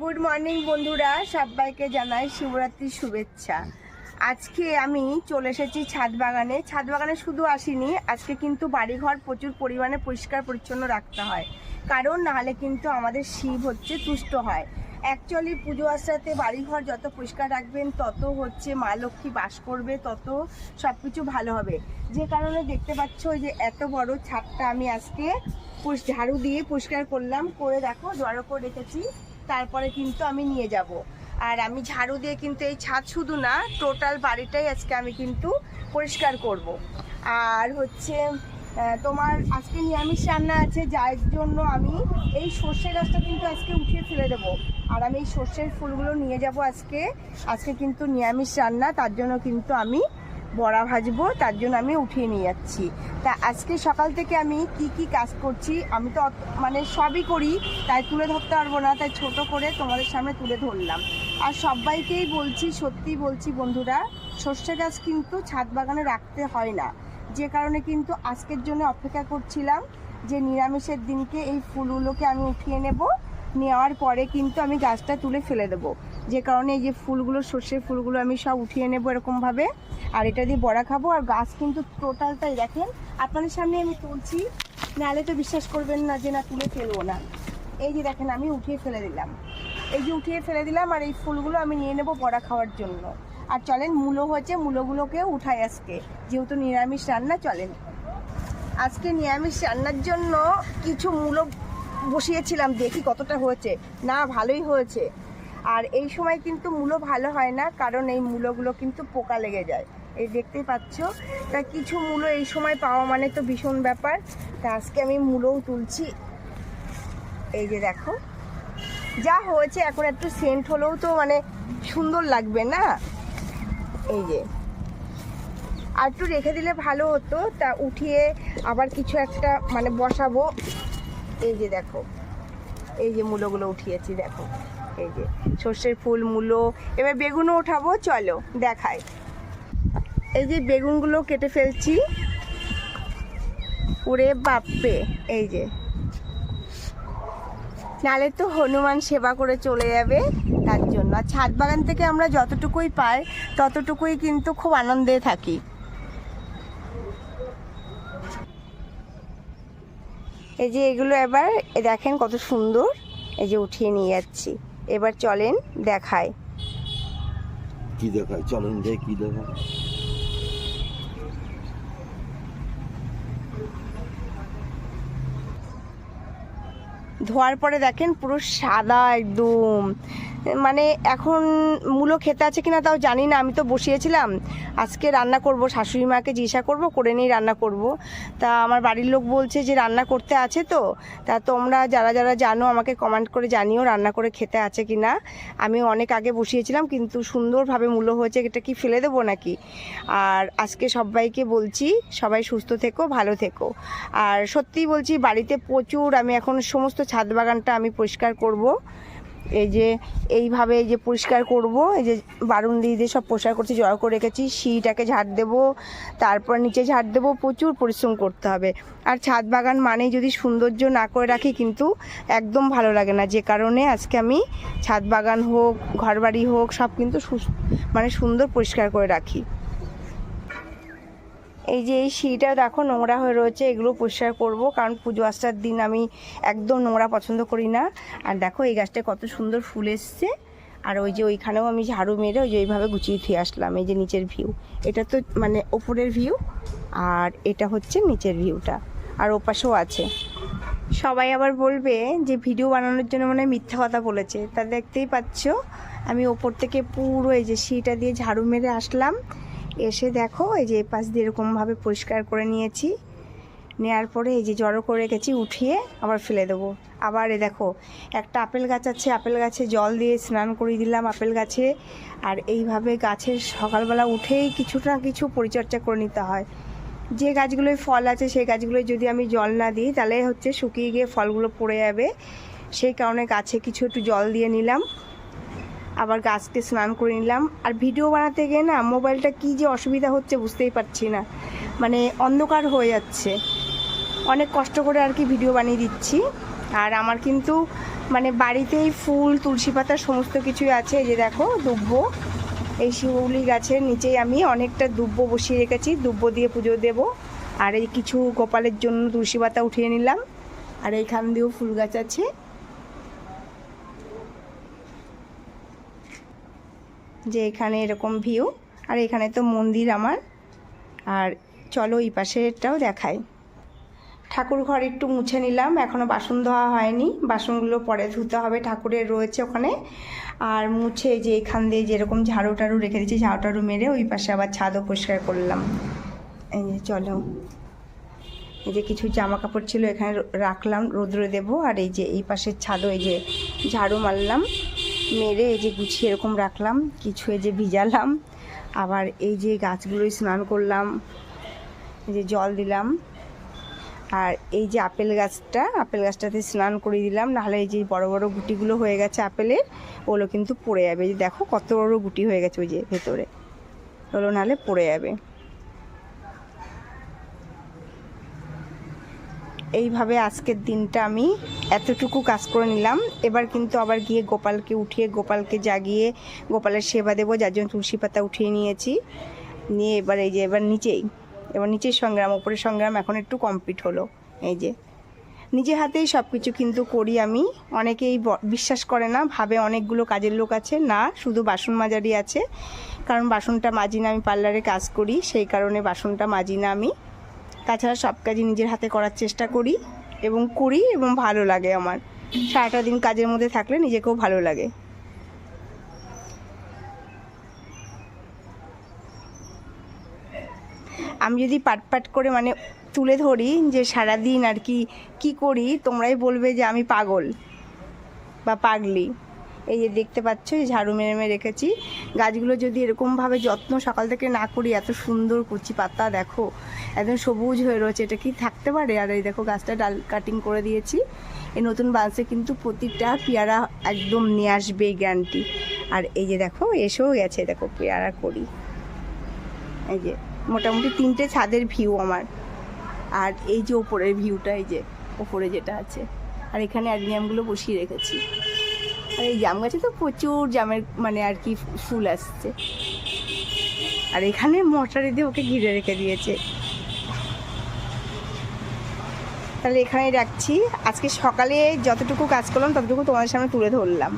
Good morning বন্ধুরা, সবাইকে জানাই শিবরাত্রির শুভেচ্ছা। আজকে আমি চলে এসেছি ছাদ বাগানে। ছাদ বাগানে শুধু আসিনি, আজকে কিন্তু বাড়িঘর প্রচুর পরিমাণে পরিষ্কার পরিচ্ছন্ন রাখতে হয়। কারণ নাহলে কিন্তু আমাদের শিব হচ্ছে তুষ্ট হয়। অ্যাকচুয়ালি পুজো আসাতে বাড়িঘর যত পরিষ্কার রাখবেন, তত হচ্ছে মা লক্ষ্মী বাস করবে, তত সব কিছু ভালো হবে। যে কারণে দেখতে পাচ্ছ যে এত বড় ছাদটা আমি আজকে ঝাড়ু দিয়ে পরিষ্কার করলাম। করে দেখো, জড়ো করে রেখেছি। তারপরে কিন্তু আমি নিয়ে যাব। আর আমি ঝাড়ু দিয়ে কিন্তু এই ছাদ শুধু না টোটাল বাড়িটাই আজকে আমি কিন্তু পরিষ্কার করব। আর হচ্ছে তোমার আজকে নিরামিষ রান্না আছে, যার জন্য আমি এই সর্ষে গাছটা কিন্তু আজকে উঠিয়ে ফেলে দেবো। আর আমি এই সর্ষের ফুলগুলো নিয়ে যাব আজকে। আজকে কিন্তু নিরামিষ রান্না, তার জন্য কিন্তু আমি বড়া ভাজবো, তার জন্য আমি উঠিয়ে নিয়ে যাচ্ছি। তা আজকে সকাল থেকে আমি কি কি কাজ করছি, আমি তো মানে সবই করি, তাই তুলে ধরতে পারব না, তাই ছোট করে তোমাদের সামনে তুলে ধরলাম। আর সবাইকেই বলছি সত্যি বলছি বন্ধুরা, সর্ষে গাছ কিন্তু ছাদ বাগানে রাখতে হয় না। যে কারণে কিন্তু আজকের জন্য অপেক্ষা করছিলাম যে নিরামিষের দিনকে এই ফুলগুলোকে আমি উঠিয়ে নেব, নেওয়ার পরে কিন্তু আমি গাছটা তুলে ফেলে দেবো। যে কারণে এই যে ফুলগুলো, সর্ষের ফুলগুলো আমি সব উঠিয়ে নেব এরকমভাবে। আর এটা দিয়ে বড়া খাব। আর গাছ কিন্তু টোটালটাই দেখেন, আপনাদের সামনে আমি তুলছি। নাহলে তো বিশ্বাস করবেন না যে না তুলে ফেলব না। এই যে দেখেন, আমি উঠিয়ে ফেলে দিলাম। এই যে উঠিয়ে ফেলে দিলাম, আর এই ফুলগুলো আমি নিয়ে নেব বড়া খাওয়ার জন্য। আর চলেন, মূলো হয়েছে, মূলোগুলোকে উঠাই আজকে। যেহেতু নিরামিষ রান্না, চলেন। আজকে নিরামিষ রান্নার জন্য কিছু মূলো বসিয়েছিলাম, দেখি কতটা হয়েছে। না, ভালোই হয়েছে। আর এই সময় কিন্তু মূলো ভালো হয় না, কারণ এই মূলোগুলো কিন্তু পোকা লেগে যায়। এই দেখতেই পাচ্ছ? তা কিছু মূলো এই সময় পাওয়া মানে তো ভীষণ ব্যাপার। তা আজকে আমি মূলোও তুলছি। এই যে দেখো। যা হয়েছে, এখন একটু সেন্ট হলেও তো মানে সুন্দর লাগবে না? এই যে। আর একটু রেখে দিলে ভালো হতো। তা উঠিয়ে আবার কিছু একটা মানে বসাবো। এই যে দেখো। এই যে মূলোগুলো উঠিয়েছি, দেখো। এই যে, সর্ষের ফুল, মূলো, এবার বেগুনও উঠাবো, চলো, দেখাই। এই যে বেগুনগুলো কেটে ফেলছি। ওরে বাপরে, এই যে। নালে তো হনুমান সেবা করে চলে যাবে তার জন্য। আর ছাদ বাগান থেকে আমরা যতটুকুই পাই, ততটুকুই কিন্তু খুব আনন্দে থাকি। এই যে এগুলো এবার দেখেন কত সুন্দর, এই যে উঠিয়ে নিয়ে যাচ্ছি। এবার চলেন দেখায় কি দেখায় চলেন যাই কি দেখায় ধোয়ার পরে দেখেন পুরো সাদা একদম। মানে এখন মূলো খেতে আছে কিনা তাও জানি না, আমি তো বসিয়েছিলাম। আজকে রান্না করব, শাশুড়ি মাকে জিজ্ঞাসা করব, করে নিয়ে রান্না করব। তা আমার বাড়ির লোক বলছে যে রান্না করতে আছে তো, তা তোমরা যারা যারা জানো আমাকে কমেন্ট করে জানিও রান্না করে খেতে আছে কি না আমি অনেক আগে বসিয়েছিলাম, কিন্তু সুন্দরভাবে মূলো হয়েছে, এটা কি ফেলে দেবো নাকি? আর আজকে সবাইকে বলছি, সবাই সুস্থ থেকো, ভালো থেকো। আর সত্যিই বলছি, বাড়িতে প্রচুর, আমি এখন সমস্ত ছাদ বাগানটা আমি পরিষ্কার করব। এই যে এইভাবে এই যে পরিষ্কার করব, এই যে বারুন দিয়ে সব পরিষ্কার করছি, জড়ো করে রেখেছি সিটাকে ঝাড় দেবো, তারপর নিচে ঝাড় দেবো, প্রচুর পরিশ্রম করতে হবে। আর ছাদ বাগান মানে যদি সৌন্দর্য না করে রাখি কিন্তু একদম ভালো লাগে না, যে কারণে আজকে আমি ছাদ বাগান হোক, ঘরবাড়ি হোক, সব কিন্তু মানে সুন্দর পরিষ্কার করে রাখি। এই যে এই সিঁড়িটা দেখো, নোংরা হয়ে রয়েছে, এগুলো পরিষ্কার করব, কারণ পুজো আসার দিন আমি একদম নোংরা পছন্দ করি না। আর দেখো, এই গাছটা কত সুন্দর ফুল এসছে। আর ওই যে ওইখানেও আমি ঝাড়ু মেরে ওই যে ওইভাবে গুছিয়ে থুয়ে আসলাম, এই যে নিচের ভিউ এটা তো মানে ওপরের ভিউ আর এটা হচ্ছে নিচের ভিউটা আর ওপাশেও আছে। সবাই আবার বলবে যে ভিডিও বানানোর জন্য মানে মিথ্যা কথা বলেছে। তা দেখতেই পাচ্ছ, আমি ওপর থেকে পুরো এই যে সিটা দিয়ে ঝাড়ু মেরে আসলাম। এসে দেখো, এই যে পাশ দিয়ে এরকমভাবে পরিষ্কার করে নিয়েছি। নেওয়ার পরে এই যে জড়ো করে রেখেছি, উঠিয়ে আবার ফেলে দেবো। আবার এ দেখো, একটা আপেল গাছ আছে, আপেল গাছে জল দিয়ে স্নান করিয়ে দিলাম আপেল গাছে। আর এইভাবে গাছের সকালবেলা উঠেই কিছু না কিছু পরিচর্যা করে নিতে হয়। যে গাছগুলোয় ফল আছে, সেই গাছগুলোয় যদি আমি জল না দিই, তাহলে হচ্ছে শুকিয়ে গিয়ে ফলগুলো পড়ে যাবে। সেই কারণে গাছে কিছু একটু জল দিয়ে নিলাম। আবার গাছকে স্নান করে নিলাম। আর ভিডিও বানাতে গিয়ে না মোবাইলটা কী যে অসুবিধা হচ্ছে বুঝতেই পারছি না। মানে অন্ধকার হয়ে যাচ্ছে। অনেক কষ্ট করে আর কি ভিডিও বানিয়ে দিচ্ছি। আর আমার কিন্তু মানে বাড়িতেই ফুল, তুলসী পাতা সমস্ত কিছুই আছে। এই যে দেখো, দুব্ব। এই শিউলি গাছের নিচেই আমি অনেকটা দুব্ব বসিয়ে রেখেছি। দুব্ব দিয়ে পুজো দেব। আর এই কিছু গোপালের জন্য তুলসী পাতা উঠিয়ে নিলাম। আর এইখান দিয়েও ফুল গাছ আছে। যে এখানে এরকম ভিউ আর এখানে তো মন্দির আমার। আর চলো এই পাশেরটাও দেখাই। ঠাকুর ঘর একটু মুছে নিলাম এখনও বাসন ধোয়া হয়নি। বাসনগুলো পরে ধুতে হবে, ঠাকুরের রয়েছে ওখানে। আর মুছে যে এখান দিয়ে যেরকম ঝাড়ু টাড়ু রেখে দিয়েছি, ঝাড়ু টাড়ু মেরে ওই পাশে আবার ছাদও পরিষ্কার করলাম। এই যে চলো। এই যে কিছু জামা কাপড় ছিল এখানে রাখলাম, রোদ্রে দেবো। আর এই যে এই পাশের ছাদও এই যে ঝাড়ু মারলাম। মেরে এই যে গুছিয়ে এরকম রাখলাম, কিছু এই যে ভিজালাম, আবার এই যে গাছগুলোই স্নান করলাম, এই যে জল দিলাম, আর এই যে আপেল গাছটা, আপেল গাছটাতে স্নান করে দিলাম, নাহলে এই যে বড় বড় গুটিগুলো হয়ে গেছে আপেলের, ওগুলো কিন্তু পড়ে যাবে। যে দেখো কত বড় গুটি হয়ে গেছে ওই যে ভেতরে, ওগুলো নাহলে পড়ে যাবে। এইভাবে আজকের দিনটা আমি এতটুকু কাজ করে নিলাম। এবার কিন্তু আবার গিয়ে গোপালকে উঠিয়ে, গোপালকে জাগিয়ে, গোপালের সেবা দেবো, যার জন্য তুলসী পাতা উঠিয়ে নিয়েছি। নিয়ে এবার এই যে, এবার নিচেই, এবার নিচের সংগ্রাম ওপরের সংগ্রাম এখন একটু কমপ্লিট হলো। এই যে, নিজে হাতেই সব কিছু কিন্তু করি আমি। অনেকেই বিশ্বাস করে না, ভাবে অনেকগুলো কাজের লোক আছে। না, শুধু বাসন মাজারই আছে। কারণ বাসনটা মাজি না আমি পার্লারে কাজ করি, সেই কারণে বাসনটা মাজি না আমি তাছাড়া সব কাজই নিজের হাতে করার চেষ্টা করি এবং করি এবং ভালো লাগে আমার। সারাটা দিন কাজের মধ্যে থাকলে নিজেকেও ভালো লাগে। আমি যদি পাট পাট করে মানে তুলে ধরি যে সারাদিন আর কি কি করি, তোমরাই বলবে যে আমি পাগল বা পাগলি। এই যে দেখতে পাচ্ছ, এই ঝাড়ু মেরে মেরে রেখেছি। গাছগুলো যদি এরকমভাবে যত্ন সকাল থেকে না করি, এত সুন্দর কচি পাতা, দেখো, একদম সবুজ হয়ে রয়েছে। এটা কি থাকতে পারে? আর এই দেখো, গাছটা ডাল কাটিং করে দিয়েছি। এই নতুন বাঁশে কিন্তু প্রতিটা পেয়ারা একদম নিয়ে আসবে এই গ্যারান্টি। আর এই যে দেখো, এসেও গেছে দেখো, পেয়ারা করি। এই যে, মোটামুটি তিনটে ছাদের ভিউ আমার। আর এই যে ওপরের ভিউটা এই যে, ওপরে যেটা আছে। আর এখানে অ্যাডমিয়ামগুলো বসিয়ে রেখেছি। আর এই জাম গাছে তো প্রচুর জামের মানে আর কি ফুল আসছে। আর এখানে মশারি দিয়ে ওকে ঘিরে রেখে দিয়েছে। তাহলে এখানেই রাখছি। আজকে সকালে যতটুকু কাজ করলাম, ততটুকু তোমাদের সামনে তুলে ধরলাম।